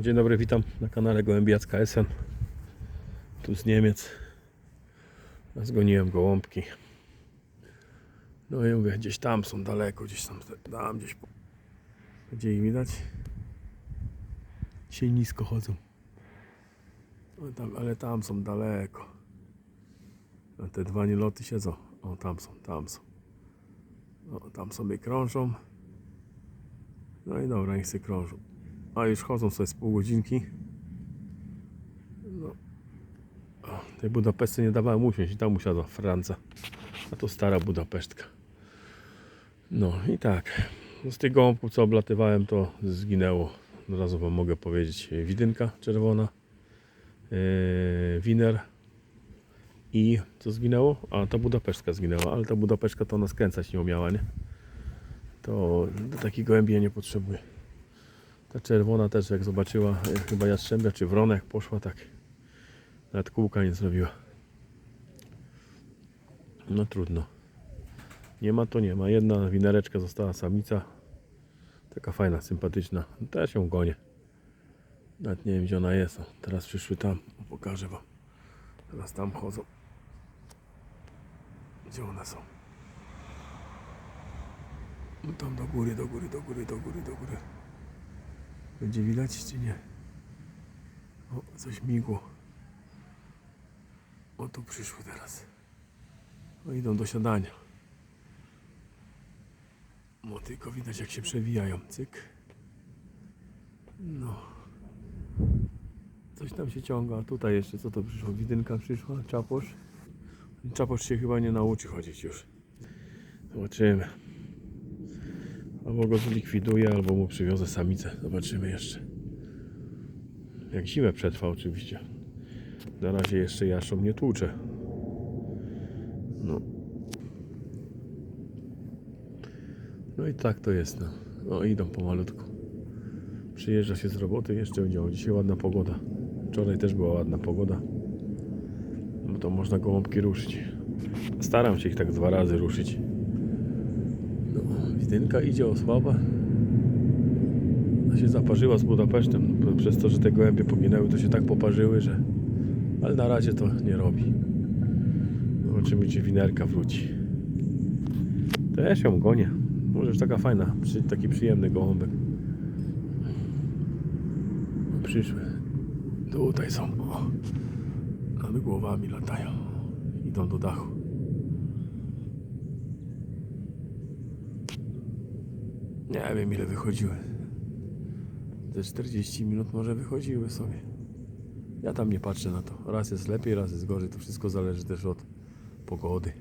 Dzień dobry, witam na kanale Gołębiac KSM. Tu z Niemiec. Zgoniłem gołąbki. No i mówię, gdzieś tam są daleko, gdzieś tam, tam gdzieś. Gdzie ich widać? Dzisiaj nisko chodzą. O, tam, ale tam są daleko. A te dwa nieloty siedzą. O, tam są, tam są. O, tam sobie krążą. No i dobra, niech sobie krążą. A już chodzą sobie z pół godzinki. No. Tej Budapeszty nie dawałem usiąść i tam usiadła Franca. A to stara Budapesztka. No i tak. No z tych gąbków co oblatywałem to zginęło. Od razu wam mogę powiedzieć. Widynka czerwona. Yy, winer. I co zginęło? A ta Budapesztka zginęła, ale ta Budapesztka to ona skręcać nie umiała, nie? To do takiej gołębi ja nie potrzebuję. Ta czerwona też jak zobaczyła, e, chyba jastrzębia czy wrona jak poszła tak. Nawet kółka nie zrobiła. No trudno. Nie ma to nie ma. Jedna winereczka została samica. Taka fajna, sympatyczna. Też ją gonię. Nawet nie wiem gdzie ona jest. Teraz przyszły tam. Pokażę wam. Teraz tam chodzą. Gdzie one są? No tam do góry, do góry, do góry, do góry, do góry. Będzie widać czy nie? O, coś migło. O, tu przyszły teraz. O, idą do siadania. No, tylko widać jak się przewijają. Cyk. No. Coś tam się ciąga. Tutaj jeszcze co to przyszło? Widynka przyszła, czaposz. Czaposz się chyba nie nauczy chodzić już. Zobaczymy. Albo go zlikwiduję, albo mu przywiozę samicę. Zobaczymy jeszcze. Jak zimę przetrwa oczywiście. Na razie jeszcze jaszą nie tłucze. No. No i tak to jest. No, no idą pomalutku. Przyjeżdża się z roboty, jeszcze będzie. Dzisiaj ładna pogoda. Wczoraj też była ładna pogoda. No to można gołąbki ruszyć. Staram się ich tak dwa razy ruszyć. No, widynka idzie osłaba. Ona się zaparzyła z Budapesztem. Przez to, że te gołębie poginęły, to się tak poparzyły, że... Ale na razie to nie robi. Zobaczymy, czy winerka wróci. Też ją gonię. Może już taka fajna, taki przyjemny gołąbek. Przyszły. Tutaj są. O. Nad głowami latają. Idą do dachu. Nie wiem ile wychodziły. Te 40 minut może wychodziły sobie. Ja tam nie patrzę na to. Raz jest lepiej, raz jest gorzej. To wszystko zależy też od pogody.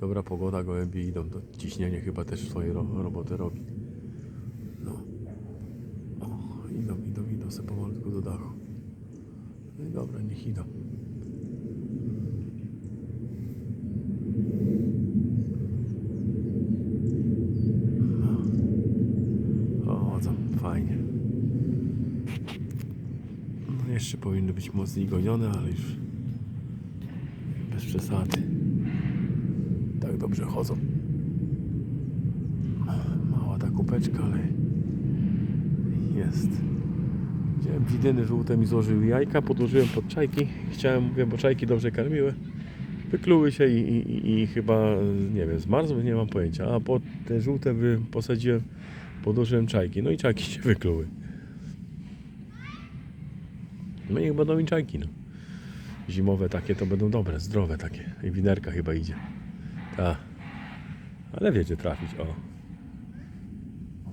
Dobra pogoda, gołębie idą. To ciśnienie chyba też swoje ro robotę robi. No. O, idą, idą, idą sobie pomalutku do dachu. No i dobra, niech idą. O, chodzą, fajnie. No jeszcze powinny być mocniej gonione, ale już bez przesady. Tak dobrze chodzą. Mała ta kupeczka, ale jest. Wziąłem widyny żółte mi złożyły jajka, podłożyłem pod czajki. Chciałem, bo czajki dobrze karmiły. Wykluły się i, i, i chyba, nie wiem, zmarzły, nie mam pojęcia. A pod te żółte wy posadziłem, podłożyłem czajki. No i czajki się wykluły. No niech będą i czajki, no. Zimowe takie to będą dobre, zdrowe takie. I winerka chyba idzie. Ta. Ale wiecie trafić, o.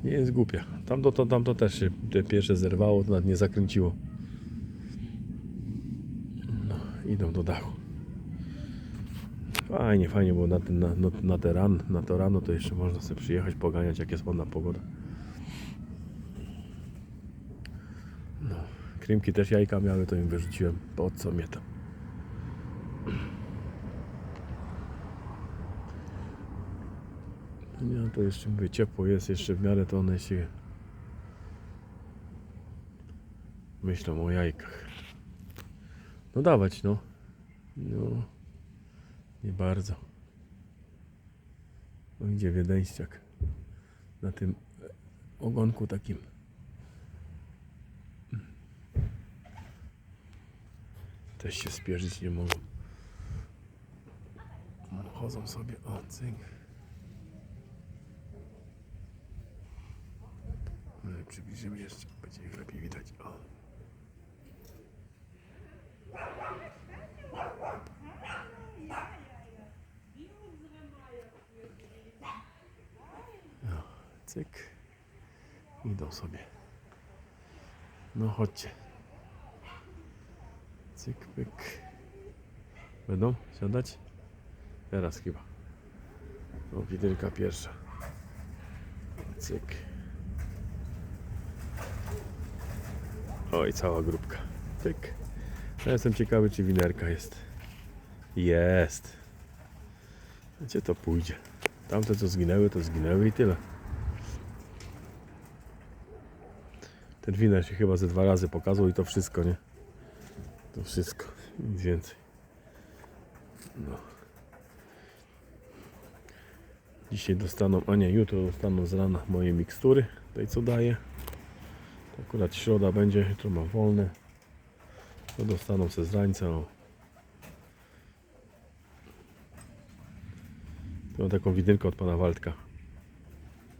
Nie jest głupia. Tamto, to, tamto też się te pierwsze zerwało, to nawet nie zakręciło. No, idą do dachu. Fajnie, fajnie, bo na, ten, na, na, na, te ran, na to rano to jeszcze można sobie przyjechać, poganiać, jak jest ładna pogoda. No, krymki też jajka miały, to im wyrzuciłem. Po co mnie to? No to jeszcze mówię, ciepło jest, jeszcze w miarę to one się myślą o jajkach. No dawać, no. No, nie bardzo. O, idzie wiedeńściak na tym ogonku takim. Też się spierzyć nie mogą. Chodzą sobie, o cyk. Przybliżymy jeszcze, będzie ich lepiej widać. O. No, cyk. Idą sobie. No chodźcie. Cyk, pyk. Będą siadać? Teraz chyba. O, widelka pierwsza. Cyk. Oj, cała grupka. Pyk. Ja jestem ciekawy, czy winerka jest. Jest. Gdzie to pójdzie? Tamte, co zginęły, to zginęły i tyle. Ten winer się chyba ze dwa razy pokazał i to wszystko, nie? To wszystko. Nic więcej. No. Dzisiaj dostaną, a nie, jutro dostaną z rana moje mikstury. Tej co daję. Akurat środa będzie, jutro mam wolne. To dostaną se z rańca. O. To mam taką widynkę od pana Waldka.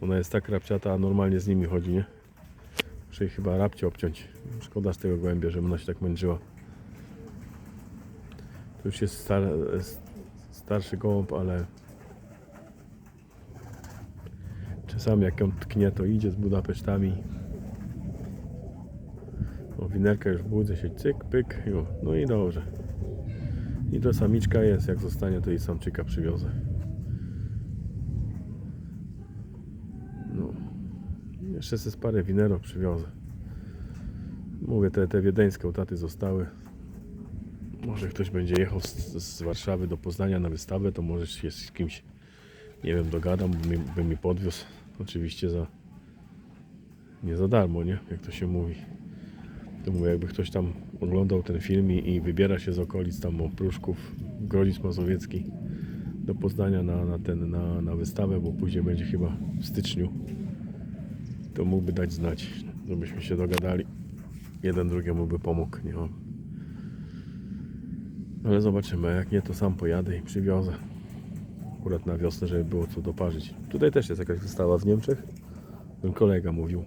Ona jest tak rapciata, a normalnie z nimi chodzi, nie? Muszę jej chyba rapcie obciąć. Szkoda z tego gołębia, żeby ona się tak męczyła. To już jest star, starszy gołąb, ale czasami jak ją tknie, to idzie z Budapesztami. O, winerka już budzę się, cyk, pyk, jo. no i dobrze. I to samiczka jest, jak zostanie, to i samczyka przywiozę. No. Jeszcze ze parę winerów przywiozę. Mówię, te, te wiedeńskie u taty zostały. Może ktoś będzie jechał z, z Warszawy do Poznania na wystawę, to może się z kimś, nie wiem, dogadam, by mi, by mi podwiózł. Oczywiście za, nie za darmo, nie? Jak to się mówi. To mówię, jakby ktoś tam oglądał ten film i, i wybiera się z okolic tam o Pruszków, Grodzic Mazowiecki do Poznania na, na, ten, na, na wystawę, bo później będzie chyba w styczniu, to mógłby dać znać, żebyśmy się dogadali. Jeden drugiemu by pomógł, nie? Ale zobaczymy, jak nie, to sam pojadę i przywiozę. Akurat na wiosnę, żeby było co doparzyć. Tutaj też jest jakaś wystawa w Niemczech. Ten kolega mówił.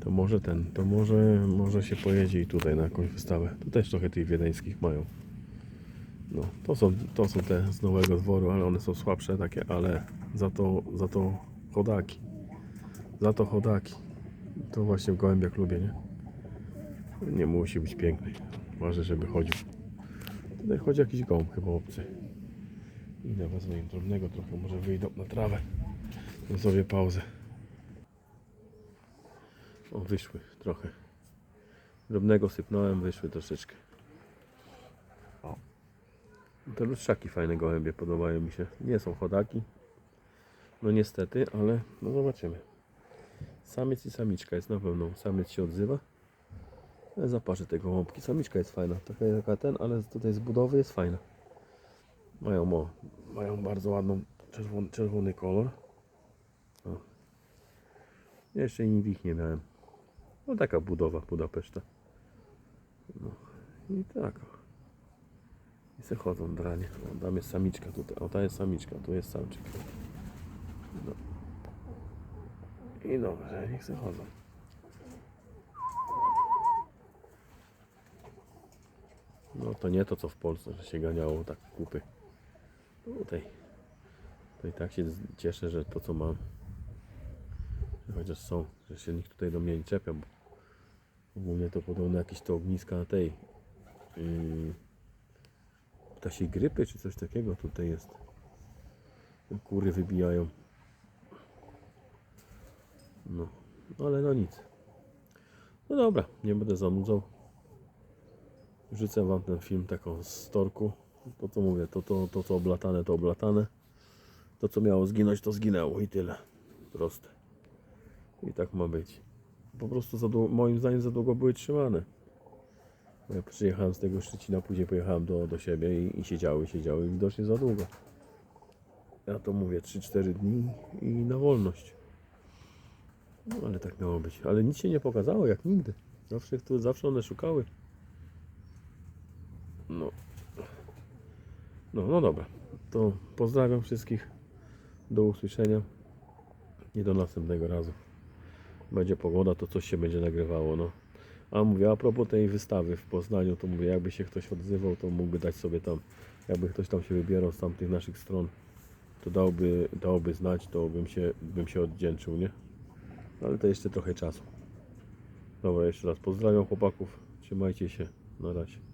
To może ten, to może, może się pojedzie i tutaj na jakąś wystawę. Tu też trochę tych wiedeńskich mają. No, to są, to są te z nowego dworu, ale one są słabsze takie, ale za to, za to chodaki. Za to chodaki. To właśnie w gołębiach lubię, nie? Nie musi być piękny. Ważne, żeby chodził. Tutaj chodzi jakiś gołąb chyba obcy. Idę wezmę im drobnego trochę, może wyjdą na trawę. Zrobię pauzę. O, wyszły trochę. Drobnego sypnąłem, wyszły troszeczkę. O. Te lustrzaki fajne gołębie, podobają mi się. Nie są chodaki. No niestety, ale no zobaczymy. Samiec i samiczka jest na pewno. Samiec się odzywa. Zaparzę te gołąbki. Samiczka jest fajna. Taka, taka ten, ale tutaj z budowy jest fajna. Mają, o, mają bardzo ładną czerwony, czerwony kolor. O. Jeszcze nigdy ich nie miałem. No taka budowa Budapeszta. No i tak. I se chodzą dranie. O, tam jest samiczka tutaj. O, ta jest samiczka, tu jest samczyk. No. I dobrze, niech se chodzą. No to nie to co w Polsce, że się ganiało tak kupy. Tutaj. I tak się cieszę, że to co mam. Chociaż są, że się nikt tutaj do mnie nie czepia, bo ogólnie to podobno jakieś to ogniska na tej yy, ptasiej grypy czy coś takiego tutaj jest. Kury wybijają. No, ale no nic. No dobra, nie będę zanudzał. Wrzucę wam ten film taką z torku. To co mówię, to, to, to co oblatane, to oblatane. To co miało zginąć, to zginęło i tyle. Proste. I tak ma być. Po prostu za długo, moim zdaniem za długo były trzymane. Ja przyjechałem z tego Szczecina, później pojechałem do, do siebie i, i siedziały, siedziały widocznie za długo. Ja to mówię 3-4 dni i na wolność. No ale tak miało być. Ale nic się nie pokazało, jak nigdy. Zawsze, zawsze one szukały. No. No, no dobra. To pozdrawiam wszystkich. Do usłyszenia. I do następnego razu. Będzie pogoda, to coś się będzie nagrywało, no. A mówię, a propos tej wystawy w Poznaniu, to mówię, jakby się ktoś odzywał, to mógłby dać sobie tam, jakby ktoś tam się wybierał z tamtych naszych stron, to dałby, dałby znać, to bym się, bym się oddzięczył, nie? Ale to jeszcze trochę czasu. Dobra, jeszcze raz pozdrawiam chłopaków, trzymajcie się, na razie.